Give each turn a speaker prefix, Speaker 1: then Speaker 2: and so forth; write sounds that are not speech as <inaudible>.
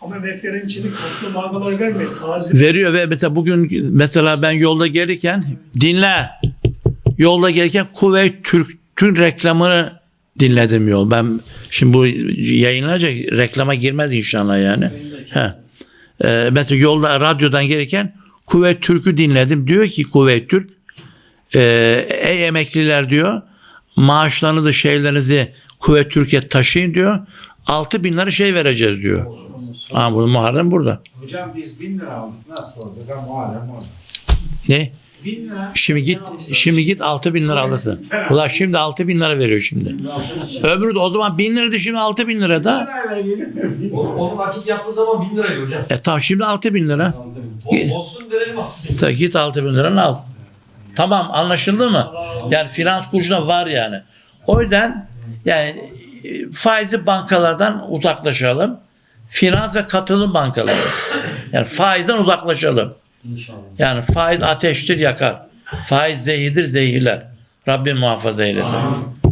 Speaker 1: Ama vermiyor.
Speaker 2: Veriyor ve mesela bugün mesela ben yolda gelirken dinle. Yolda gelirken Kuveyt Türk'ün reklamını dinledim yol. Ben şimdi bu yayınlanacak reklama girmez inşallah yani. He. Ee, mesela yolda radyodan gelirken Kuveyt Türk'ü dinledim. Diyor ki Kuveyt Türk e, ey emekliler diyor maaşlarınızı şeylerinizi Kuveyt Türkiye taşıyın diyor. 6 bin lira şey vereceğiz diyor. Ha, bu Muharrem burada.
Speaker 3: Hocam biz 1000 lira aldık. Nasıl oldu? Ben Muharrem orada.
Speaker 2: Ne?
Speaker 3: 1000 lira.
Speaker 2: Şimdi git şimdi git 6 bin lira alırsın. <laughs> Ulan şimdi 6 bin lira veriyor şimdi. Öbürü de o zaman 1000 liraydı şimdi 6 bin lira da.
Speaker 4: Onu, onu nakit yaptığı zaman 1000 liraydı hocam.
Speaker 2: E tamam şimdi 6 bin lira.
Speaker 4: O, olsun denelim bak.
Speaker 2: Ta, git 6 bin liranı al. Tamam anlaşıldı mı? Yani finans kursuna var yani. O yüzden yani e, faizli bankalardan uzaklaşalım. Finans ve katılım bankaları. Yani faizden uzaklaşalım.
Speaker 4: İnşallah.
Speaker 2: Yani faiz ateştir yakar. Faiz zehirdir zehirler. Rabbim muhafaza eylesin.